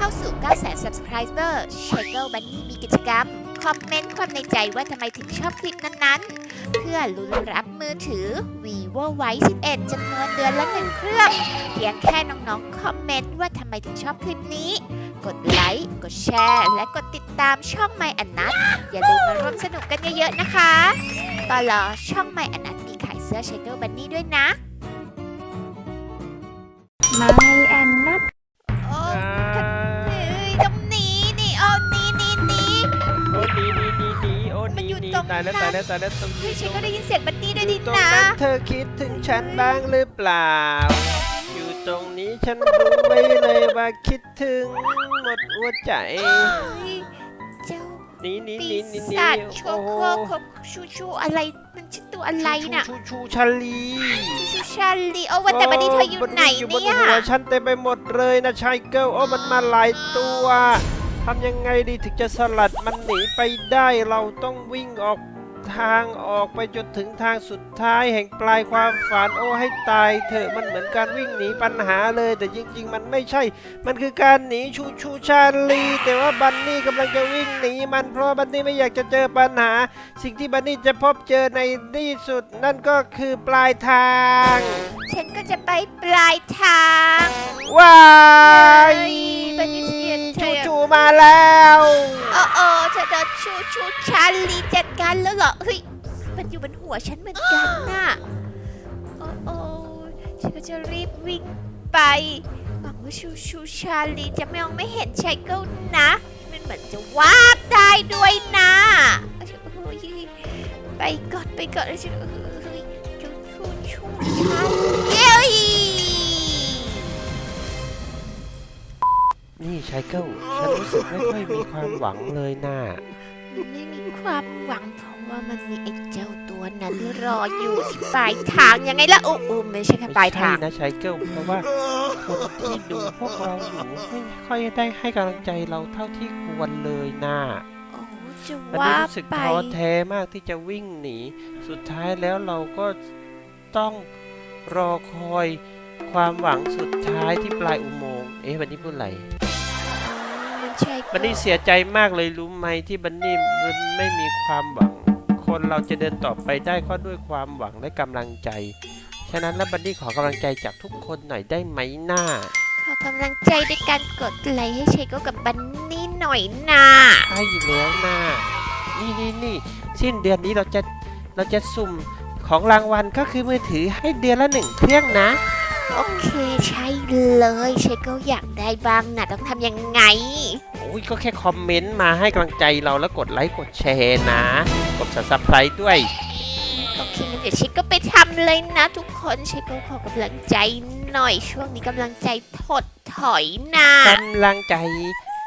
ข้าสู่ 900,000 Subscriber s h a g e Bunny มีกิจกรรม คอมเมนต์ความในใจว่าทำไมถึงชอบคลิปนั้นๆ เพื่อลุ้นรับมือถือ vivo y 11จำนวนเดือนละหนึ่งเครื่อง เพียงแค่น้องๆ คอมเมนต์ว่าทำไมถึงชอบคลิปนี้ กดไลค์ กดแชร์ และกดติดตามช่อง My อันนัทอย่าลืมมาร่วมสนุกกันเยอะๆ นะคะตลอช่อง My อันนัทมีขายเสื้อ s h a g e Bunny ด้วยนะไม่แอน นดีอยู่ดีตรงตายแล้วนั้นตายแล้วตายแล้วตรงเฮ้นี้ยฉันก็ได้ยินเสียงบันนี่ด้วยอดิยู่ตรงนะนั้นเธอคิดถึงฉันบ้างหรือเปล่า อยู่ตรงนี้ฉันรู้ไว้เลยว่าคิดถึงหมดหัวใจเฮ้ยเจ้านี่นี่ปีนี่นี่ศาจนี่โชโอ้โคโหโคชูชูอะไรมันชื่อตัวอะไรน่ะชูชูชาลีชูชูชาลีโอ้ว่าแต่บันนี่เธออยู่ไหนอยู่บนเนี่ยหัวฉันเต็มไปหมดเลยนะชายเกิลโอ้มันมาหลายตัว ทำยังไงดีถึงจะสลัดมันหนีไปได้เราต้องวิ่งออกทางออกไปจนถึงทางสุดท้ายแห่งปลายความฝันโอ้ให้ตายเถอะมันเหมือนการวิ่งหนีปัญหาเลย แต่จริง ๆ มันไม่ใช่ มันคือการหนีชูชูชาลี แต่ว่าบันนี่กำลังจะวิ่งหนีมันเพราะว่าบันนี่ไม่อยากจะเจอปัญหา สิ่งที่บันนี่จะพบเจอในที่สุด นั่นก็คือปลายทาง ฉันก็จะไปปลายทางว้ายเฮ้ยบันนี่เสียเธ ชูชูมาแล้วโอ้โอ้เธอโดนชูชูชาลีจัดการแล้วเหรอเฮ้ยมันอยู่บนหัวฉันเหมือนกันน่ะโอ้โอ้ฉันก็จะรีบวิ่งไปหวังว่าชูชูชาลีจะไม่มองไม่เห็นชายเกิลนะ มันเหมือนจะวาบได้ด้วยนะไปก่อนไปก่อนฉันเฮ้ยชูชูชูชาลี เอ้ยนี่ชายเกิลฉันรู้สึกไม่ค่อยมีความหวังเลยน่ามันไม่มีความหวังเพราะว่ามันมีไอ้เจ้าตัวนั้นรออยู่ที่ปลายทางยังไงล่ะโอ้โอ้ไม่ใช่แค่ปลายทางไม่ใช่นะชายเกิลเพราะว่าคนที่ดูพวกเราอยู่ไม่ค่อยได้ให้กำลังใจเราเท่าที่ควรเลยน่าโอ้จะมันว่ารู้สึกไปท้อแท้มากที่จะวิ่งหนี สุดท้ายแล้วเราก็ต้องรอคอยความหวังสุดท้ายที่ปลายอุโมงค์ เอ๊ะ วันนี้พูดอะไรมัน ใช่บันนี่เสียใจมากเลยรู้ไหมที่บันนี่มันไม่มีความหวัง คนเราจะเดินต่อไปได้ก็ด้วยความหวังและกำลังใจ ฉะนั้นแล้วบันนี่ขอกำลังใจจากทุกคนหน่อยได้ไหมหน้า ขอกำลังใจด้วยการกดไลค์ให้เชโก้กับบันนี่หน่อยนะใช่แล้วหน้า นี่นี่นี่สิ้นเดือนนี้เราจะเราจะสุ่มของรางวัลก็คือมือถือให้เดือนละหนึ่งเครื่องนะ โอเคใช่เลยเชโก้อยากได้บ้างนะต้องทำยังไงโอ้ย ก็แค่คอมเมนต์มาให้กำลังใจเราแล้วกดไลค์กดแชร์นะ กด subscribe ด้วย โอเคงั้นเดี๋ยวเชโก้ไปทำเลยนะ ทุกคนเชโก้ขอกำลังใจหน่อยช่วงนี้กำลังใจถดถอยนะกำลังใจ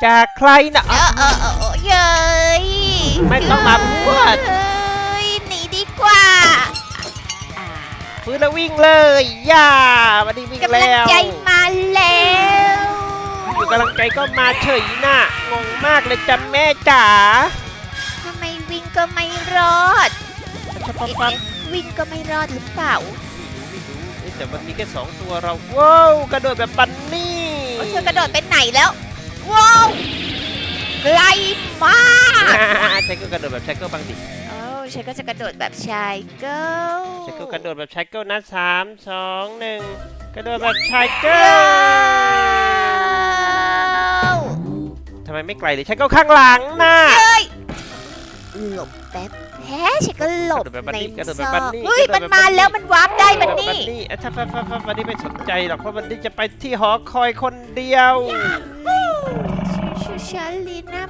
จากใครนะเออเออเออเออเย้ยไม่ต้องมาพูดเฮ้ยหนีดีกว่าอ่าฟื้นแล้ววิ่งเลย ย่าวันนี้วิ่งกำลังแล้ว ใจมาแล้ว อยู่กำลังใจก็มาเฉยน่ะงงมากเลยจ้ะแม่จ๋าทำไมวิ่งก็ไม่รอดชับเอ๊ะปั๊บ เอ๊ะวิ่งก็ไม่รอดหรือเปล่าไม่รู้ไม่รู้เอ๊ะแต่วันนี้แค่สองตัวเราว้าวกระโดดแบบปันนี่โอ้เธอกระโดดไปไหนแล้ว ว้าวไกลมากใช้ก็กระโดดแบบใช้ก็บางดิโอ้ฉันก็จะกระโดดแบบชายเกิลใช้ก็กระโดดแบบใช้ก็นะสามสองหนึ่งกระโดดแบบชายเกิเกิลล ทำไมไม่ไกลเลยใช้ก็ข้างหลังน่ะหลบแป๊บแพ้ฉันก็หลบกระโดดแบบบันในนี่กระโดดซแบบอบันกนี่เฮ้ยกระมันโดดแบบมาบันนี่แล้วมันวาร์ปได้บันบันนี่นี่อะถ้าฟ้าฟ้าฟ้าบันนี่ไม่สนใจหรอกเพราะบันนี่จะไปที่หอคอยคนเดียวชูชาลีนะ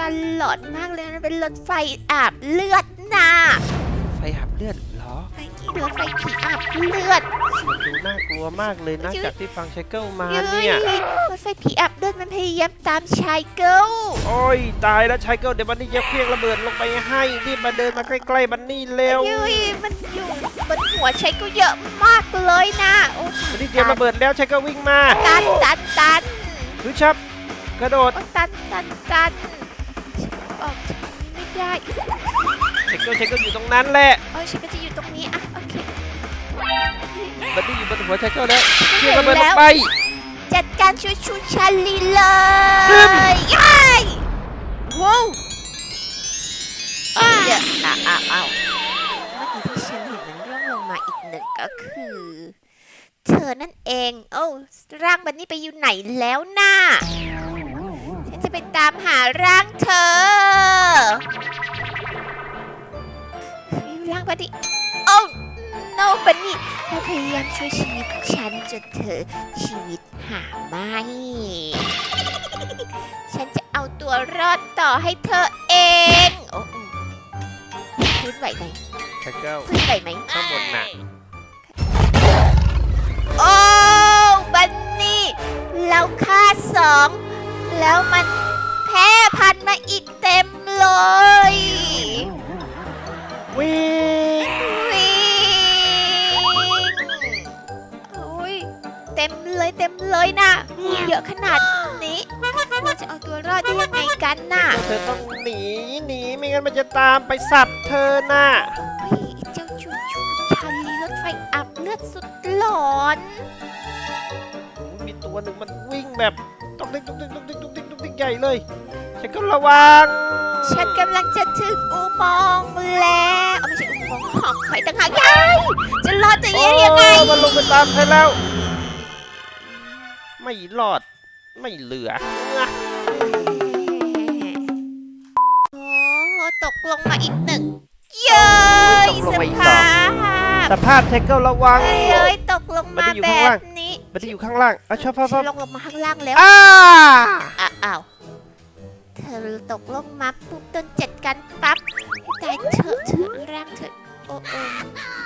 ตลอดมากเลยนะเป็นรถไฟอาบเลือดนะ ไอ้ที่รถไฟผีอาบเลือดมันดูน่ากลัวมากเลยนะจากที่ฟังไชเกิลมาเฮ้เนี่ยยรถไฟผีอาบเลือดมันพยายามตามชายเกิลโอ้ยตายแล้วไชเกิลเดี๋ยวบันนี่จะเคลี้ยงระเบิดลงไปให้รีบมาเดินมาใกล้ๆบันนี่เร็วเฮ้ยมันอยู่บนหัวชายเกิลเยอะมากเลยนะโอ้บันนี่เตรียมระเบิดแล้วไชเกิลวิ่งมาตันตันตันคือชับกระโดดโอ้ตันตันตันออกจากนี้ไม่ได้ไชเกิลไชเกิลอยู่ตรงนั้นแหละโอ้ยฉันก็จะอยู่ตรงนี้อะโอเค บันนี่อยู่บนหัวไชเกิลแล้วเคลี้ยงเห็ระนเบิดลแล้งวไป จัดการชูชูชาลีเลยย้ายว้าวเดี๋ยวอ้าวอ้าวอ้าวเมื่อกี้ที่ฉันเห็นมันร่วงลงมาอีกหนึ่งก็คือ เธอนั่นเอง โอ้ร่างบันนี่ไปอยู่ไหนแล้วน่ะฉันจะไปตามหาร่างเธอร่างบันนี่โอ้ no บัน นี่เธอพยายามช่วยชีวิตฉันจนเธอชีวิตหาไม่ ฉันจะเอาตัวรอดต่อให้เธอเองโอ้ฟื้นไหวไหมชายเกิลฟื้นไหวไหม ข้างบนน่ะ เลยนะเยอะขนาดนี้เราจะเอาตัวรอดได้ยังไงกันน่ะเธอต้องหนีหนีไม่งั้นมันจะตามไปสับเธอน่ะเฮ้ยเจ้าชูชูชาลีรถไฟอับเลือดสุดหลอนมีตัวหนึ่งมันวิ่งแบบตุ๊กติ๊กตุ๊กติ๊กตุ๊กติ๊กตุ๊กติ๊กตุ๊กติ๊กใหญ่เลย ฉันก็ระวัง ฉันกำลังจะถึงอุโมงค์แล้วเอาไม่ใช่อุโมงค์หอกไฟต่างหากยายจะรอดจะโอ้ยังไงมันลงไปตามเธอแล้ว ไม่รอด ไม่เหลือโอ้ตกลงมาอีกหนึ่ง เย้ยตกลงสมาอีกภาสองพสภาพเทคเกิลระวัง เย้ยตกลงมามันจะอยู่แบข้างล่างบนี้ มันจะอยู่ข้างล่างอะชอบชอบชฉัอนบลงลงมาข้างล่างแล้ว อ้าอะอ้าวเธอตกลงมาปุ๊บโดนจัดการปั๊บให้ตายเถอะเถอะร่างเถอะโอ้โอ้เอ๊ะห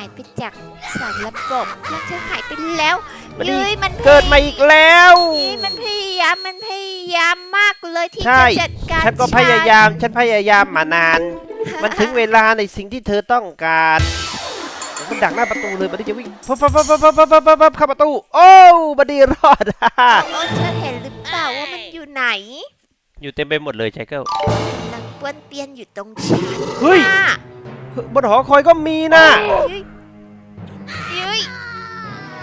ายไปจากสารระบบร่างเธอหายไปแล้วมันเย้นี่ยมันเกิดมาอีกแล้ว นี่มันพยายามมันพยายามมากเลยที่ใช่ จะจัดการฉันก็พยายาม ฉันพยายามมานาน มันถึงเวลาในสิ่งที่เธอต้องการมันดักหน้าประตูเลยบัดดี้จะวิ่งพับพับพับพับพับพับพับพับเข้าประตู โอ้บัดดี้รอด โอ้เธอเห็นหรือเปล่าว่ามันอยู่ไหนอยู่เต็มไปหมดเลยไชเกิล กำลังป้วนเปี้ยนอยู่ตรงชั้นเฮ้ย น่ะ บนหอคอยก็มีนะเฮ้ยเฮ้ย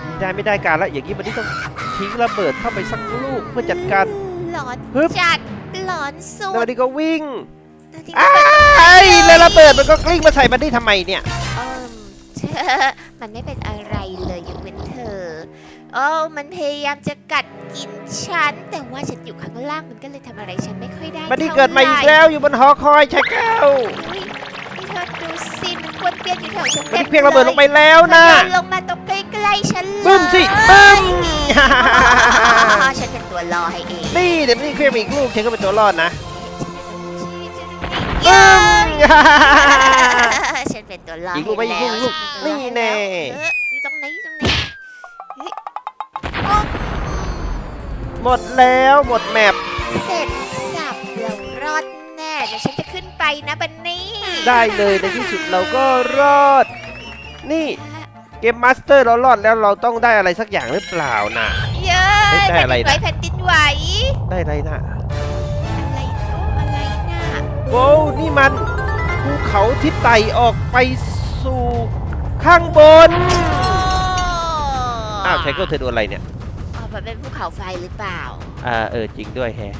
ไม่ได้ไม่ได้การละอย่างนี้บัดดี้ต้องทิ้งระเบิดเข้าไปสักลูกเพื่อจัดการหลอนฮึบจัดหลอนสุแล้วบัดดดี้ก็วิ่งแล้วที่อ้ายแล้วระเบิดมันก็กลิ้งมาใส่บัดดี้ทำไมเนี่ยเอิ่มเธอมันไม่เป็นอะไรเลยยกเว้นเธอโอ้มันพยายามจะกัดกินฉัน แต่ว่าฉันอยู่ข้างล่างมันก็เลยทำอะไรฉันไม่ค่อยได้บัดดี้ท่เกิดมาอีกไหร่แล้วอยู่บนหอคอยไชเกิล ยนอยู่แถวฉันบัดเต็ดี้มเพียงระเบิดลงไปแล้วนะนะลงมาตรงใกล้ๆฉันเลยบึ้มสิบึ้มอ๋อฉันเป็นตัวรอให้เองนี่เดี๋ยวนี่เคลียร์อีกลูกเชนก็เป็นตัวรอดนะเย้บึ้มฉันเป็นตัวรออีกลูกไปอีกลูกอีกลูกให้แล้วนี่แน่เอออยู่ตรงไหนอยู่ตรงไหนเฮ้ยหมดแล้วหมดแมป ไปนะบันนี่ได้เลยในที่สุดเราก็รอด นี่เกมมาสเตอร์เรารอดแล้วเราต้องได้อะไรสักอย่างหรือเปล่านะ เย้ไม่ยได้อะไรนะ แผ่นดินไหวได้อะไรนะอะไรโอ้อะไรน่ะโว้วนี่มันภูเขาที่ไต่ออกไปสู่ข้างบน อ้าวไชเกิลเธอโดนอะไรเนี่ย อ๋อมันเป็นภูเขาไฟหรือเปล่า อ่าเออจริงด้วยแฮะ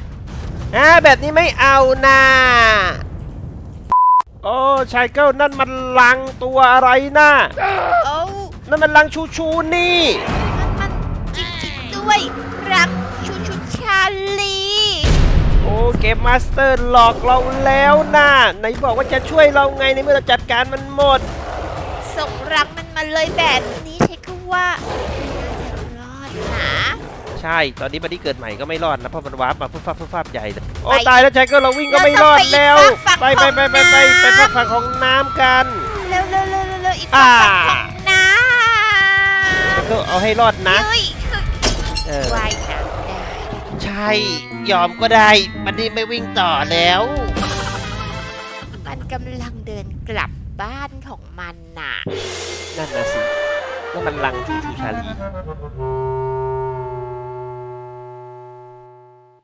อ่าแบบนี้ไม่เอานะ โอ้ไชเกิลนั่นมันลังตัวอะไรนะโอ้นั่นมันลังชูชูนี่ มันมันจริงๆด้วยรักชูชูชาลี โอ้เกมมาสเตอร์หลอกเราแล้วนะไหนบอกว่าจะช่วยเราไงในเมื่อเราจัดการมันหมด ส่งรักมันมาเลยแบบนี้ใช้คำว่าน่าจะรอดนะ ใช่ ตอนนี้บัดดี้เกิดใหม่ก็ไม่รอดนะเพราะมันวาร์ปมาฟุบฟับฟุบฟับใหญ่เลยโอ้ไปตายแล้วชายเก็เราวิ่งก็ไม่รอดแล้ว ไปไปไปไปไปไปพักฝั่งของน้ำกันเร็วเร็วเร็วเร็วเร็วอีกอ่าฝั่งของน้ชายเก็เอาให้รอดำนะเฮ้ยเออว่ายน้ำได้ใช่ยอมก็ได้บัดดี้ไม่วิ่งต่อแล้ว มันกำลังเดินกลับบ้านของมันน่ะ นั่นนะสินั่นมันลังชูชูชาลี